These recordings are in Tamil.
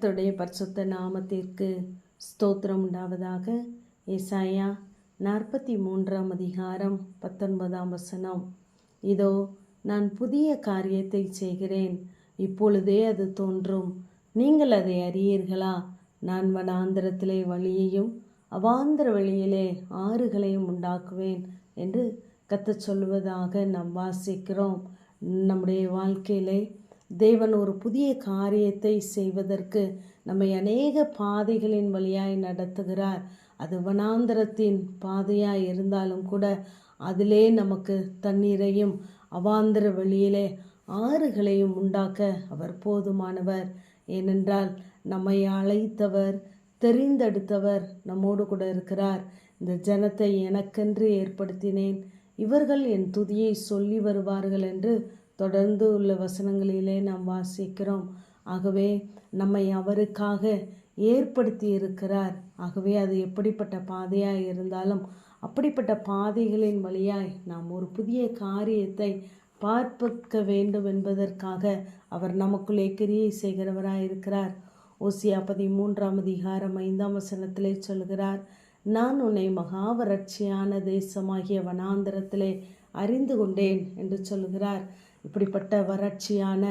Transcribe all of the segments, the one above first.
கர்த்தருடைய பரிசுத்த நாமத்திற்கு ஸ்தோத்திரம் உண்டாவதாக. ஏசாயா நாற்பத்தி மூன்றாம் அதிகாரம் பத்தொன்பதாம் வசனம். இதோ நான் புதிய காரியத்தை செய்கிறேன். இப்பொழுதே அது தோன்றும். நீங்கள் அதை அறியீர்களா? நான் வனாந்திரத்திலே வழியையும் அவாந்திர வழியிலே ஆறுகளையும் உண்டாக்குவேன் என்று கத்த சொல்வதாக நாம் வாசிக்கிறோம். நம்முடைய வாழ்க்கையிலே தேவன் ஒரு புதிய காரியத்தை செய்வதற்கு நம்மை அநேக பாதைகளின் வழியாய் நடத்துகிறார். அது வனாந்திரத்தின் பாதையாக இருந்தாலும் கூட அதிலே நமக்கு தண்ணீரையும் அவாந்திர வழியிலே ஆறுகளையும் உண்டாக்க அவர் போதுமானவர். ஏனென்றால் நம்மை அழைத்தவர் தெரிந்தெடுத்தவர் நம்மோடு கூட இருக்கிறார். இந்த ஜனத்தை எனக்கென்று ஏற்படுத்தினேன். இவர்கள் என் துதியை சொல்லி வருவார்கள் என்று தொடர்ந்து உள்ள வசனங்களிலே நாம் வாசிக்கிறோம். ஆகவே நம்மை அவருக்காக ஏற்படுத்தி இருக்கிறார் ஆகவே அது எப்படிப்பட்ட பாதையாக இருந்தாலும் அப்படிப்பட்ட பாதைகளின் வழியாய் நாம் ஒரு புதிய காரியத்தை பார்ப்பிக்க வேண்டும் என்பதற்காக அவர் நமக்குள்ளே கிரியை செய்கிறவராக இருக்கிறார். ஓசியா பதிமூன்றாம் அதிகாரம் ஐந்தாம் வசனத்திலே சொல்கிறார் நான் உன்னை மகாவரட்சியான தேசமாகிய வனாந்திரத்திலே அறிந்து கொண்டேன் என்று சொல்கிறார். இப்படிப்பட்ட வறட்சியான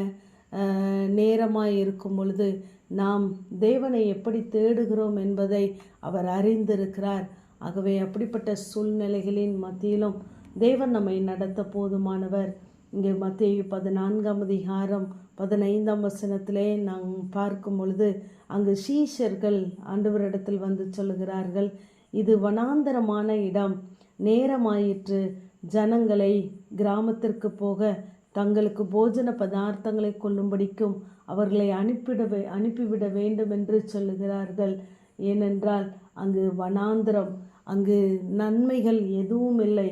நேரமாய் இருக்கும் பொழுது நாம் தேவனை எப்படி தேடுகிறோம் என்பதை அவர் அறிந்திருக்கிறார். ஆகவே அப்படிப்பட்ட சூழ்நிலைகளின் மத்தியிலும் தேவன் நம்மை நடத்த போதுமானவர். இங்கே மத்திய பதினான்காம் அதிகாரம் பதினைந்தாம் வசனத்திலே நாம் பார்க்கும் பொழுது அங்கு சீஷர்கள் ஆண்டவரிடத்தில் வந்து சொல்லுகிறார்கள் இது வனாந்தரமான இடம். நேரமாயிற்று. ஜனங்களை கிராமத்திற்கு போக தங்களுக்கு போஜன பதார்த்தங்களை கொள்ளும்படிக்கும் அவர்களை அனுப்பிட அனுப்பிவிட வேண்டும் என்று சொல்லுகிறார்கள். ஏனென்றால் அங்கு வனாந்திரம் அங்கு நன்மைகள் எதுவும் இல்லை.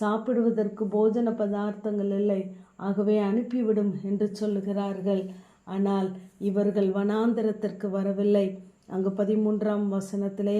சாப்பிடுவதற்கு போஜன பதார்த்தங்கள் இல்லை. ஆகவே அனுப்பிவிடும் என்று சொல்லுகிறார்கள். ஆனால் இவர்கள் வனாந்திரத்திற்கு வரவில்லை. அங்கு பதிமூன்றாம் வசனத்திலே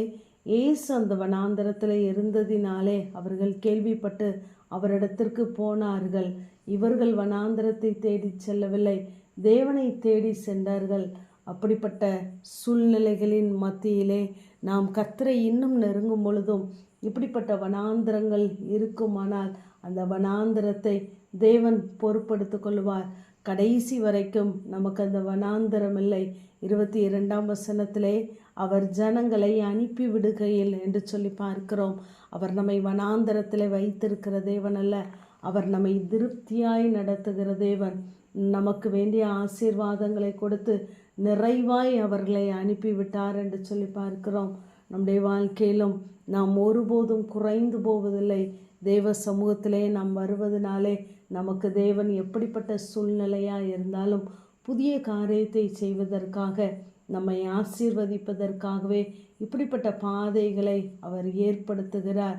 ஏசு அந்த வனாந்திரத்தில் இருந்ததினாலே அவர்கள் கேள்விப்பட்டு அவரிடத்திற்கு போனார்கள். இவர்கள் வனாந்திரத்தை தேடி செல்லவில்லை. தேவனை தேடி சென்றார்கள். அப்படிப்பட்ட சூழ்நிலைகளின் மத்தியிலே நாம் கத்தரை இன்னும் நெருங்கும் பொழுதும் இப்படிப்பட்ட வனாந்திரங்கள் இருக்குமானால் அந்த வனாந்திரத்தை தேவன் பொறுப்படுத்திக் கொள்வார். கடைசி வரைக்கும் நமக்கு அந்த வனாந்தரம் இல்லை. இருபத்தி இரண்டாம் வசனத்திலே அவர் ஜனங்களை அனுப்பி விடுகையில் என்று சொல்லி பார்க்கிறோம். அவர் நம்மை வனாந்தரத்தில் வைத்திருக்கிற தேவன் அல்ல அவர் நம்மை திருப்தியாய் நடத்துகிற தேவன். நமக்கு வேண்டிய ஆசீர்வாதங்களை கொடுத்து நிறைவாய் அவர்களை அனுப்பிவிட்டார் என்று சொல்லி பார்க்கிறோம். நம்முடைய வாழ்க்கையிலும் நாம் ஒருபோதும் குறைந்து போவதில்லை. தேவ சமூகத்திலே நாம் வருவதனாலே நமக்கு தேவன் எப்படிப்பட்ட சூழ்நிலையாக இருந்தாலும் புதிய காரியத்தை செய்வதற்காக நம்மை ஆசீர்வதிப்பதற்காகவே இப்படிப்பட்ட பாதைகளை அவர் ஏற்படுத்துகிறார்.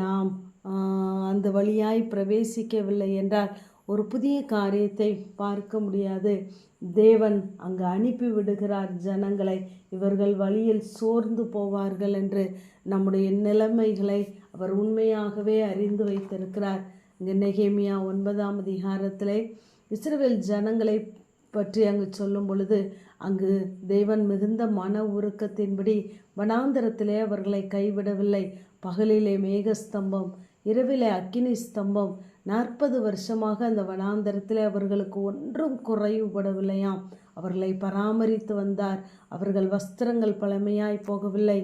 நாம் அந்த வழியாய் பிரவேசிக்கவில்லை என்றால் ஒரு புதிய காரியத்தை பார்க்க முடியாது. தேவன் அங்கு அனுப்பி விடுகிறார் ஜனங்களை. இவர்கள் வழியில் சோர்ந்து போவார்கள் என்று நம்முடைய நிலைமைகளை அவர் உண்மையாகவே அறிந்து வைத்திருக்கிறார். இங்கே நெகேமியா ஒன்பதாம் அதிகாரத்திலே இஸ்ரேல் ஜனங்களை பற்றி அங்கு சொல்லும் பொழுது அங்கு தேவன் மிகுந்த மன உருக்கத்தின்படி வனாந்தரத்திலே அவர்களை கைவிடவில்லை. பகலிலே மேகஸ்தம்பம் இரவிலே அக்கினி ஸ்தம்பம் நாற்பது வருஷமாக அந்த வனாந்தரத்தில் அவர்களுக்கு ஒன்றும் குறைவுபடவில்லையாம். அவர்களை பராமரித்து வந்தார். அவர்கள் வஸ்திரங்கள் பழமையாய் போகவில்லை.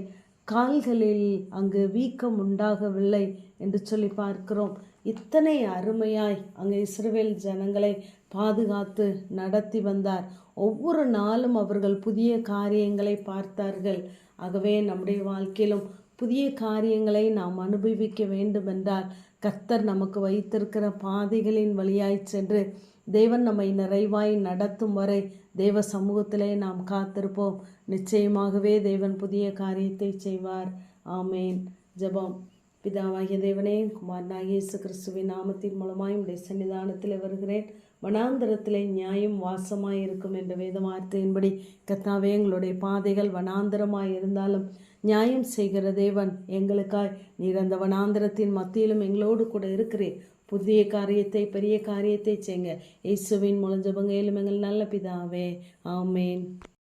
கால்களில் அங்கு வீக்கம் உண்டாகவில்லை என்று சொல்லி பார்க்கிறோம். இத்தனை அருமையாய் அங்கே இஸ்ரேல் ஜனங்களை பாதுகாத்து நடத்தி வந்தார். ஒவ்வொரு நாளும் அவர்கள் புதிய காரியங்களை பார்த்தார்கள். ஆகவே நம்முடைய வாழ்க்கையிலும் புதிய காரியங்களை நாம் அனுபவிக்க வேண்டுமென்றால் கர்த்தர் நமக்கு வைத்திருக்கிற பாதைகளின் வழியாய் சென்று தேவன் நம்மை நிறைவாய் நடத்தும் வரை தேவ சமூகத்திலே நாம் காத்திருப்போம். நிச்சயமாகவே தேவன் புதிய காரியத்தை செய்வார். ஆமேன். ஜபம். பிதாவாகிய தேவனே குமாரனாகிய இயேசு கிறிஸ்துவின் நாமத்தின் மூலமாய் உடைய சன்னிதானத்தில் வருகிறேன். வனாந்திரத்திலே நியாயம் வாசமாய் இருக்கும் என்ற வேத வார்த்தையின்படி கத்தாவே எங்களுடைய பாதைகள் வனாந்திரமாய் இருந்தாலும் நியாயம் செய்கிற தேவன் எங்களுக்காய். நீர் அந்த வனாந்திரத்தின் மத்தியிலும் எங்களோடு கூட இருக்கிறேன் புதிய காரியத்தை பெரிய காரியத்தை செய்ங்க இயேசுவின் முழஞ்சபங்க எங்கள் நல்ல பிதாவே. ஆமேன்.